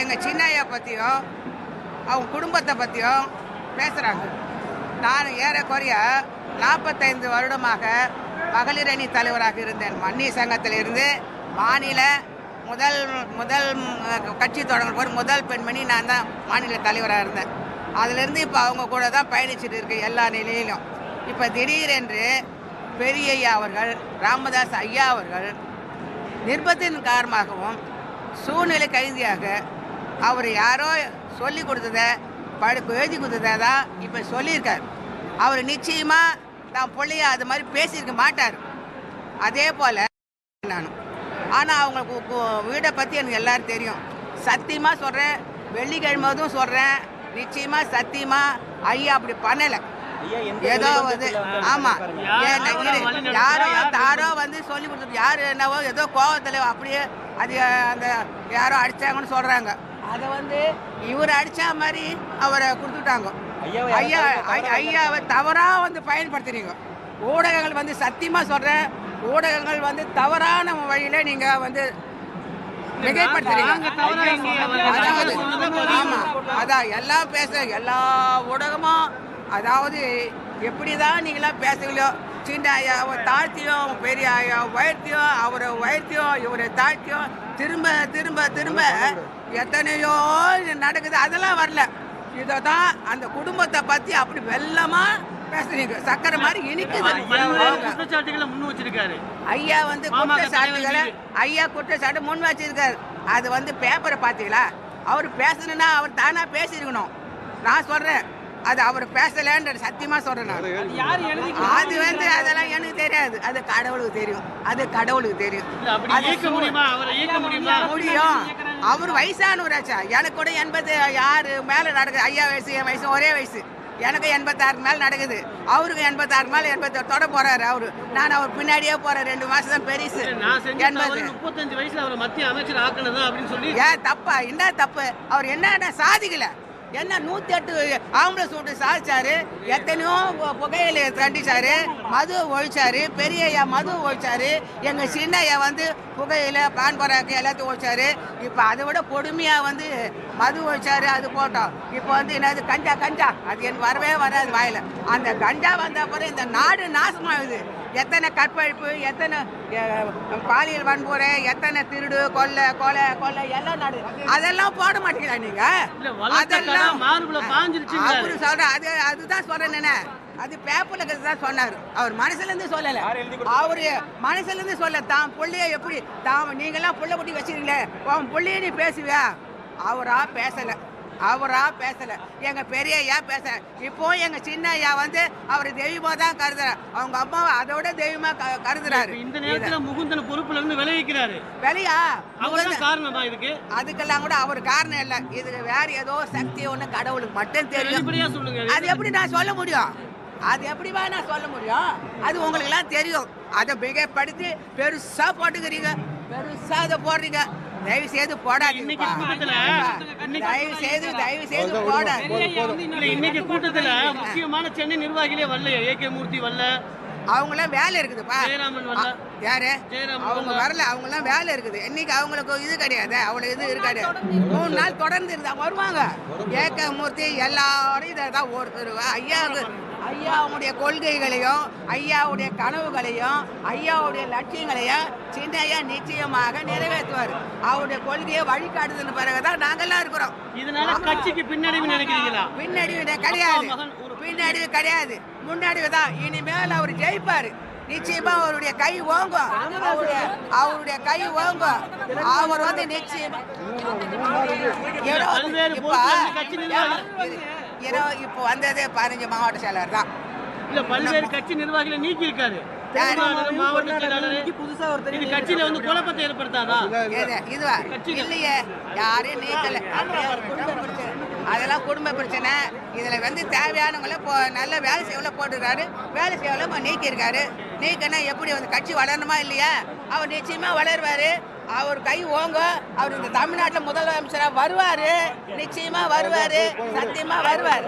எங்கள் சின்னையா பற்றியும் அவங்க குடும்பத்தை பற்றியும் பேசுகிறாங்க நான் ஏறக்குறைய நாற்பத்தைந்து வருடமாக மகளிர் அணி தலைவராக இருந்தேன். மன்னி சங்கத்திலிருந்து மாநில முதல் முதல் கட்சி தொடங்கும் போது முதல் பெண்மணி நான் தான் மாநில தலைவராக இருந்தேன். அதிலிருந்து இப்போ அவங்க கூட தான் பயணிச்சுட்டு இருக்கு எல்லா நிலையிலும். இப்போ திடீரென்று பெரிய ஐயா அவர்கள் ராமதாஸ் ஐயா அவர்கள் நிர்பத்தின் காரணமாகவும் சூழ்நிலை கைதியாக அவர் யாரோ சொல்லி கொடுத்ததை படிப்பு எழுதி கொடுத்ததை தான் இப்போ சொல்லியிருக்கார். அவர் நிச்சயமாக தான் பிள்ளைய அது மாதிரி பேசியிருக்க மாட்டார். அதே போல் நானும். ஆனால் அவங்களுக்கு வீடை பற்றி எனக்கு எல்லாரும் தெரியும். சத்தியமாக சொல்கிறேன் வெள்ளிக்கிழமதும் சொல்கிறேன் நிச்சயமாக சத்தியமாக ஐயா அப்படி பண்ணலை. ஏதோ வந்து ஆமா. யாரோ யாரோ வந்து சொல்லி கொடுத்துட்டு யாரு என்னவோ ஏதோ கோவத்துல அப்படியே அது அந்த யாரோ அடிச்சாங்கன்னு சொல்றாங்க. அதை வந்து இவர் அடிச்சா மாதிரி அவரை கொடுத்துட்டாங்க. ஐயாவை ஐயா ஐயாவை தவறா வந்து பயன்படுத்துறீங்க. ஊடகங்கள் வந்து சத்தியமா சொல்றேன். ஊடகங்கள் வந்து தவறான வழியில நீங்க வந்து மிகைப்படுத்துறீங்க. அதாவது ஆமா. அதான் எல்லாம் பேச எல்லா ஊடகமும் அதாவது எப்படிதான் நீங்களாம் பேசுங்களோ சின்ன ஐயாவை தாழ்த்தியும் பெரிய ஐயா உயர்த்தியும் அவரை உயர்த்தியும் இவரை தாழ்த்தியும் திரும்ப திரும்ப திரும்ப எத்தனையோ நடக்குது. அதெல்லாம் வரல. இதை தான் அந்த குடும்பத்தை பத்தி அப்படி வெள்ளமா பேசுறீங்க. சக்கரை மாதிரி இனிக்குது. முன் வச்சிருக்காரு. ஐயா வந்து குற்றச்சாட்டுகளை ஐயா குற்றச்சாட்டு முன் வச்சிருக்காரு. அது வந்து பேப்பரை பார்த்தீங்களா? அவர் பேசணும்னா அவர் தானா பேசியிருக்கணும். நான் சொல்றேன். அது அவர் பேசலன்ற சத்தியமா சொல்றேன் நான். அது வந்து அதெல்லாம் எனக்கு தெரியாது. அது கடவுளுக்கு தெரியும். அது கடவுளுக்கு தெரியும். முடியுமா? அவரை இயக்க முடியுமா? முடியும். அவர் வயசானவராச்சா? எனக்கு கூட எண்பது யாரு மேல நடக்குது. ஐயா வயசு என் வயசு ஒரே வயசு. எனக்கு எண்பத்தாறு மேல நடக்குது. அவருக்கு எண்பத்தாறு மேல எண்பத்தோட போறாரு அவரு. நான் அவர் பின்னாடியே போறேன். ரெண்டு மாசம் தான் பெருசு. எண்பது. முப்பத்தஞ்சு வயசுல அவரை மத்திய அமைச்சர் ஆக்குனதா அப்படின்னு சொல்லி ஏன் தப்பா? என்ன தப்பு? அவர் என்ன சாதிக்கல? என்ன நூத்தி எட்டு ஆம்பளை சூட்டு சாதிச்சாரு? எத்தனையோ பு- புகையில தண்டிச்சாரு. மது ஒழிச்சாரு. பெரிய ஐயா மது ஒழிச்சாரு. எங்க சின்ன ஐயா வந்து புகையில பான் பராக்கு எல்லாத்தையும் ஒழிச்சாரு. இப்ப அதை விட கொடுமையா வந்து மது ஒழிச்சாரு அது போட்டோம். இப்போ வந்து என்னது கஞ்சா கஞ்சா. அது எனக்கு வரவே வராது வாயில. அந்த கஞ்சா வந்த அப்புறம் இந்த நாடு நாசமாகுது. எத்தனை கற்பழிப்பு எத்தனை பாலியல் வன்முறை எத்தனை திருடு கொள்ளை கொலை கொலை எல்லாம் நடு. அதெல்லாம் போட மாட்டீங்களா நீங்க? பாஞ்சிருச்சுங்கிறாரு அவரு சொல்ற அது அதுதான் சொல்றேன் அது பேப்பர்ல தான் சொன்னாரு. அவர் மனசுல இருந்து சொல்லல? அவரு மனசுல இருந்து சொல்ல தான் புள்ளைய எப்படி தான் நீங்கெல்லாம் புள்ள குட்டி வச்சிருக்கீங்களே. உன் புள்ளைய நீ பேசுவியா? அவரா பேசல. அவரா பேசல. எங்க பெரிய ஐயா பேசல. இப்போ எங்க சின்ன ஐயா வந்து அவர் தெய்வமா தான் கருதுறாரு. அவங்க அம்மாவை அதோட தெய்வமா கருதுறாரு. இந்த நேரத்துல முகுந்தன் பொறுப்புல இருந்து விளைவிக்கிறாரு வெளியா? அவர் தான் காரணமா இதுக்கு? அதுக்கெல்லாம் கூட அவர் காரணம் இல்லை. இதுக்கு வேற ஏதோ சக்தி ஒண்ணு கடவுளுக்கு மட்டும் தெரியும். அது எப்படி நான் சொல்ல முடியும்? அது எப்படிவா நான் சொல்ல முடியும்? அது உங்களுக்கு எல்லாம் தெரியும். அதை மிகப்படுத்தி பெருசா போட்டுக்கிறீங்க. பெருசா அதை போடுறீங்க. தயவு செய்து இன்னைக்கு தயவு செய்து தயவு செய்து போடாது இன்னைக்கு கூட்டத்துல முக்கியமான சென்னை நிர்வாகிகளே வரலையே ஏகே மூர்த்தி வரல. அவங்களாம் வேலை இருக்குதுப்பா. யாரு? அவங்க வரல. அவங்களாம் வேலை இருக்குது. இன்னைக்கு அவங்களுக்கு இது கிடையாது அவ்வளவு இது இருக்காது. மூணு நாள் தொடர்ந்து இருந்தா வருவாங்க. ஏக்க மூர்த்தி எல்லாரும் இதை தான் ஒருத்தர் ஐயாவுக்கு ஐயாவுடைய கொள்கைகளையும் ஐயாவுடைய கனவுகளையும் ஐயாவுடைய லட்சியங்களையும் சின்ன ஐயா நிச்சயமாக நிறைவேற்றுவார். அவருடைய கொள்கையை வழிகாட்டுதல் பிறகுதான் நாங்கெல்லாம் இருக்கிறோம். இதனால கட்சிக்கு பின்னடைவு நினைக்கிறீங்களா? பின்னடைவு கிடையாது. பின்னடைவு கிடையாது. முன்னடைவு தான் இனிமேல் அவர் ஜெயிப்பாரு. நிச்சயமா அவருடைய கை ஓங்கும். அவருடைய அவருடைய கை ஓங்கும். அவர் வந்து நிச்சயமா பல்வேறு இப்ப இரு- வந்ததே பதினஞ்சு மாவட்ட செயலர் தான். இல்ல பல்வேறு கட்சி நிர்வாகிகளை நீக்கி இருக்காரு பெரும்பாலான மாவட்ட செயலாளர் இது கட்சியில வந்து குழப்பத்தை ஏற்படுத்தாதா? இதுவா. இல்லையே யாரையும் நீக்கல. ஒரு அதெல்லாம் குடும்ப பிரச்சனை. இதுல வந்து தேவையானவங்கள போ நல்ல வேலை செய்யல போட்டுருக்காரு. வேலை செய்யல நீக்கியிருக்காரு. நீக்கினா எப்படி வந்து கட்சி வளரணுமா இல்லையா? அவர் நிச்சயமா வளருவாரு. அவர் கை ஓங்க அவர் இந்த தமிழ்நாட்டில் முதலமைச்சராக வருவார். நிச்சயமாக வருவார். சத்தியமாக வருவார்.